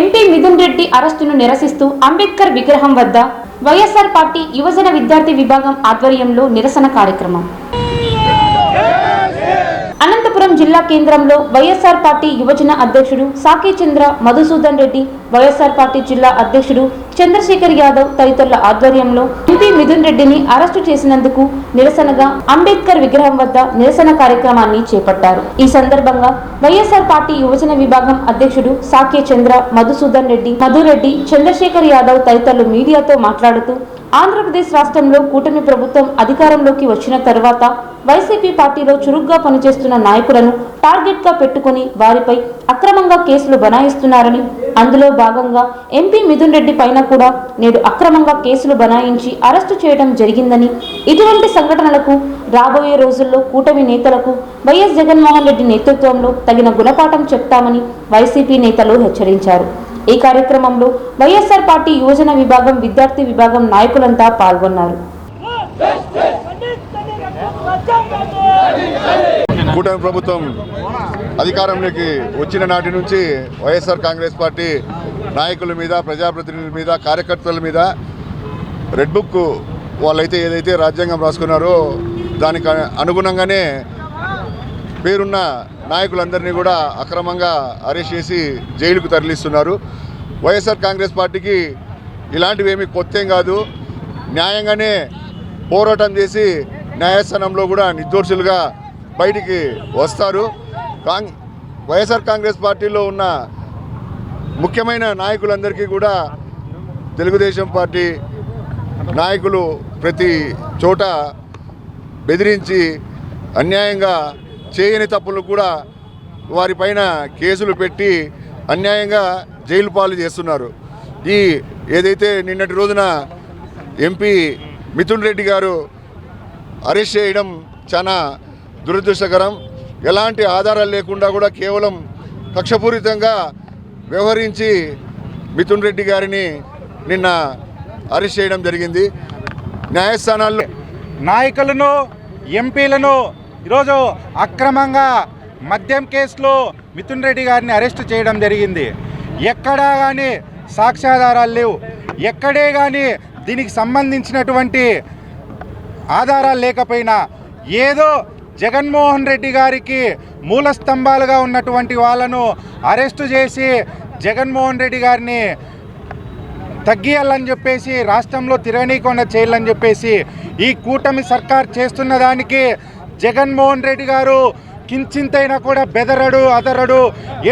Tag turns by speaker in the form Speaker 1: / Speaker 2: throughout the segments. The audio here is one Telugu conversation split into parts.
Speaker 1: ఎంపీ మిథున్ రెడ్డి అరెస్టును నిరసిస్తూ అంబేద్కర్ విగ్రహం వద్ద వైఎస్ఆర్ పార్టీ యువజన విద్యార్థి విభాగం ఆధ్వర్యంలో నిరసన కార్యక్రమం. అనంతపురం జిల్లా కేంద్రంలో వైఎస్ఆర్ పార్టీ యువజన అధ్యక్షుడు సాకి చంద్ర మధుసూదన్ రెడ్డి వైఎస్ఆర్ పార్టీ జిల్లా అధ్యక్షుడు చంద్రశేఖర్ యాదవ్ తదితరుల ఆధ్వర్యంలో మిథున్ రెడ్డిని అరెస్టు చేసినందుకు నిరసనగా అంబేద్కర్ విగ్రహం వద్ద నిరసన కార్యక్రమాన్ని చేపట్టారు. ఈ సందర్భంగా వైఎస్ఆర్ పార్టీ యువజన విభాగం అధ్యక్షుడు సాకే చంద్ర మధుసూదన్ రెడ్డి మధురెడ్డి చంద్రశేఖర్ యాదవ్ తదితరులు మీడియాతో మాట్లాడుతూ ఆంధ్రప్రదేశ్ రాష్ట్రంలో కూటమి ప్రభుత్వం అధికారంలోకి వచ్చిన తర్వాత వైసీపీ పార్టీలో చురుగ్గా పనిచేస్తున్న నాయకులను టార్గెట్గా పెట్టుకుని వారిపై అక్రమంగా కేసులు బనాయిస్తున్నారని అందులో భాగంగా ఎంపీ మిథున్ రెడ్డి పైన కూడా నేడు అక్రమంగా కేసులు బనాయించి అరెస్టు చేయడం జరిగిందని ఇటువంటి సంఘటనలకు రాబోయే రోజుల్లో కూటమి నేతలకు వైఎస్ జగన్మోహన్ రెడ్డి నేతృత్వంలో తగిన గుణపాఠం చెప్తామని వైసీపీ నేతలు హెచ్చరించారు. ఈ కార్యక్రమంలో వైఎస్ఆర్ పార్టీ యువజన విభాగం విద్యార్థి విభాగం నాయకులంతా పాల్గొన్నారు.
Speaker 2: కూటమి ప్రభుత్వం అధికారంలోకి వచ్చిన నాటి నుంచి వైఎస్ఆర్ కాంగ్రెస్ పార్టీ నాయకుల మీద ప్రజాప్రతినిధుల మీద కార్యకర్తల మీద రెడ్ బుక్ వాళ్ళైతే ఏదైతే రాజ్యాంగం రాసుకున్నారో దానికి అనుగుణంగానే పేరున్న నాయకులందరినీ కూడా అక్రమంగా అరెస్ట్ చేసి జైలుకు తరలిస్తున్నారు. వైఎస్ఆర్ కాంగ్రెస్ పార్టీకి ఇలాంటివి కొత్త కాదు. న్యాయంగానే పోరాటం చేసి న్యాయస్థానంలో కూడా నిర్దోషులుగా బయటికి వస్తారు. కాంగ్ వైఎస్ఆర్ కాంగ్రెస్ పార్టీలో ఉన్న ముఖ్యమైన నాయకులందరికీ కూడా తెలుగుదేశం పార్టీ నాయకులు ప్రతి చోట బెదిరించి అన్యాయంగా చేయని తప్పులు కూడా వారిపైన కేసులు పెట్టి అన్యాయంగా జైలు పాలు చేస్తున్నారు. ఈ ఏదైతే నిన్నటి రోజున ఎంపీ మిథున్ రెడ్డి గారు అరెస్ట్ చేయడం చాలా దురదృష్టకరం. ఎలాంటి ఆధారాలు లేకుండా కూడా కేవలం కక్షపూరితంగా వ్యవహరించి మిథున్ రెడ్డి గారిని నిన్న అరెస్ట్ చేయడం జరిగింది. న్యాయస్థానాల్లో
Speaker 3: నాయకులను ఎంపీలను ఈరోజు అక్రమంగా మద్యం కేసులో మిథున్ రెడ్డి గారిని అరెస్ట్ చేయడం జరిగింది. ఎక్కడా కానీ సాక్ష్యాధారాలు లేవు. ఎక్కడే కానీ దీనికి సంబంధించినటువంటి ఆధారాలు లేకపోయినా ఏదో జగన్మోహన్ రెడ్డి గారికి మూల స్తంభాలుగా ఉన్నటువంటి వాళ్ళను అరెస్టు చేసి జగన్మోహన్ రెడ్డి గారిని తగ్గియాలని చెప్పేసి రాష్ట్రంలో తిరగనీయకుండా చేయాలని చెప్పేసి ఈ కూటమి సర్కార్ చేస్తున్న దానికి జగన్మోహన్ రెడ్డి గారు కించింతైనా కూడా బెదరడు అదరడు.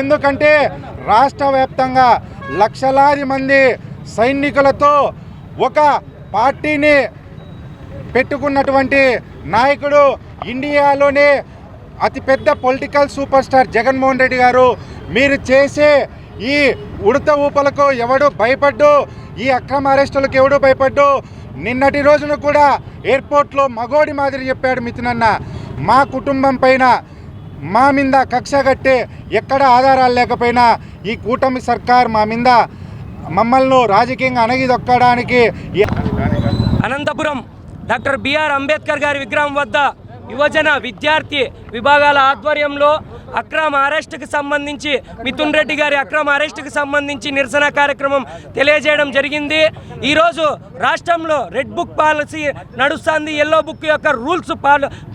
Speaker 3: ఎందుకంటే రాష్ట్ర వ్యాప్తంగా లక్షలాది మంది సైనికులతో ఒక పార్టీని పెట్టుకున్నటువంటి నాయకుడు ఇండియాలోనే అతిపెద్ద political super star Jaganmohan Reddy garu. మీరు చేసే ఈ ఉడత ఊపలకు ఎవడు భయపడ్డు? ఈ అక్రమ అరెస్టులకు ఎవడు భయపడ్డు? నిన్నటి రోజున కూడా ఎయిర్పోర్ట్లో మగోడి మాదిరి చెప్పాడు మిథునన్న. మా కుటుంబం పైన మా మీద కక్ష కట్టే ఎక్కడ ఆధారాలు లేకపోయినా ఈ కూటమి సర్కార్ మా మీద మమ్మల్ని రాజకీయంగా అణగిదొక్కడానికి ఈ-
Speaker 4: అనంతపురం డాక్టర్ బిఆర్ అంబేద్కర్ గారి విగ్రహం వద్ద యువజన విద్యార్థి విభాగాల ఆధ్వర్యంలో అక్రమ అరెస్టుకు సంబంధించి మిథున్ రెడ్డి గారి అక్రమ అరెస్టుకు సంబంధించి నిరసన కార్యక్రమం తెలియజేయడం జరిగింది. ఈరోజు రాష్ట్రంలో రెడ్ బుక్ పాలసీ నడుస్తుంది. ఎల్లో బుక్ యొక్క రూల్స్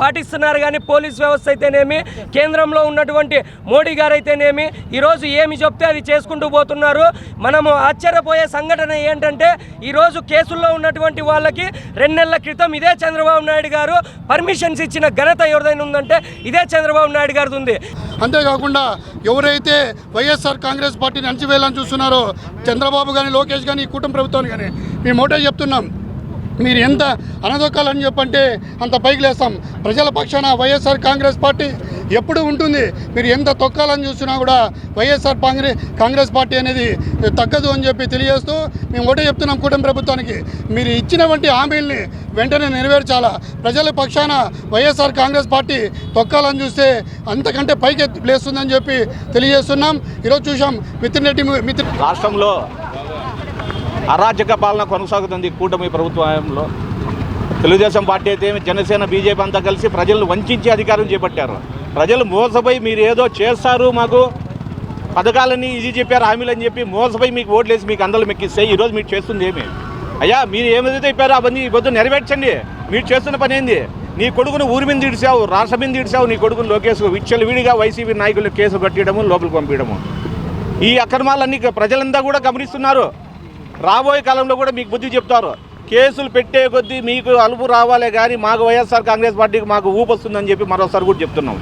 Speaker 4: పాటిస్తున్నారు కానీ పోలీస్ వ్యవస్థ అయితేనేమి కేంద్రంలో ఉన్నటువంటి మోడీ గారు అయితేనేమి ఈరోజు ఏమి చెప్తే అది చేసుకుంటూ పోతున్నారు. మనము ఆశ్చర్యపోయే సంఘటన ఏంటంటే ఈరోజు కేసుల్లో ఉన్నటువంటి వాళ్ళకి రెండు నెలల క్రితం ఇదే చంద్రబాబు నాయుడు గారు పర్మిషన్స్ ఇచ్చిన ఘనత ఎవరిదైనా ఉందంటే ఇదే చంద్రబాబు నాయుడు గారిది ఉంది.
Speaker 5: అంతేకాకుండా ఎవరైతే వైఎస్ఆర్ కాంగ్రెస్ పార్టీని అణచివేయాలని చూస్తున్నారో చంద్రబాబు కానీ లోకేష్ కానీ ఈ కూటమి ప్రభుత్వాన్ని కానీ మేము ఒకటే చెప్తున్నాం. మీరు ఎంత అనదొక్కాలని చెప్పంటే అంత పైకి లేస్తాం. ప్రజల పక్షాన వైఎస్ఆర్ కాంగ్రెస్ పార్టీ ఎప్పుడు ఉంటుంది? మీరు ఎంత తొక్కాలని చూసినా కూడా వైఎస్ఆర్ కాంగ్రెస్ కాంగ్రెస్ పార్టీ అనేది తగ్గదు అని చెప్పి తెలియజేస్తూ మేము ఒకటే చెప్తున్నాం కూటమి ప్రభుత్వానికి. మీరు ఇచ్చినటువంటి హామీల్ని వెంటనే నెరవేర్చాలా? ప్రజల పక్షాన వైఎస్ఆర్ కాంగ్రెస్ పార్టీ తొక్కాలని చూస్తే అంతకంటే పైకి లేస్తుందని చెప్పి తెలియజేస్తున్నాం. ఈరోజు చూసాం మితిన్ రెడ్డి మిత్ర
Speaker 6: రాష్ట్రంలో అరాచక పాలన కొనసాగుతుంది కూటమి ప్రభుత్వంలో. తెలుగుదేశం పార్టీ అయితే జనసేన బీజేపీ అంతా కలిసి ప్రజలను వంచి అధికారం చేపట్టారు. ప్రజలు మోసపోయి మీరు ఏదో చేస్తారు మాకు పథకాలన్నీ ఇది చెప్పారు హామీలు అని చెప్పి మోసపోయి మీకు ఓట్లేసి మీకు అందరూ మెక్కిస్తే ఈరోజు మీరు చేస్తుంది ఏమి? అయ్యా మీరు ఏమైతే చెప్పారో అవన్నీ పొద్దు నెరవేర్చండి. మీరు చేస్తున్న పని ఏంది? నీ కొడుకును ఊరి మీద ఇడిచావు రాష్ట్రం మీద ఇడిచావు నీ కొడుకును లోకేష్ విచ్చలవిడిగా వైసీపీ నాయకులు కేసు కట్టడము లోపలికి పంపించడము. ఈ అక్రమాలన్నీ ప్రజలంతా కూడా గమనిస్తున్నారు. రాబోయే కాలంలో కూడా మీకు బుద్ధి చెప్తారు. కేసులు పెట్టే కొద్దీ మీకు అలుపు రావాలే కానీ మాకు వైఎస్ఆర్ కాంగ్రెస్ పార్టీకి మాకు ఊపొస్తుందని చెప్పి మరోసారి కూడా చెప్తున్నాం.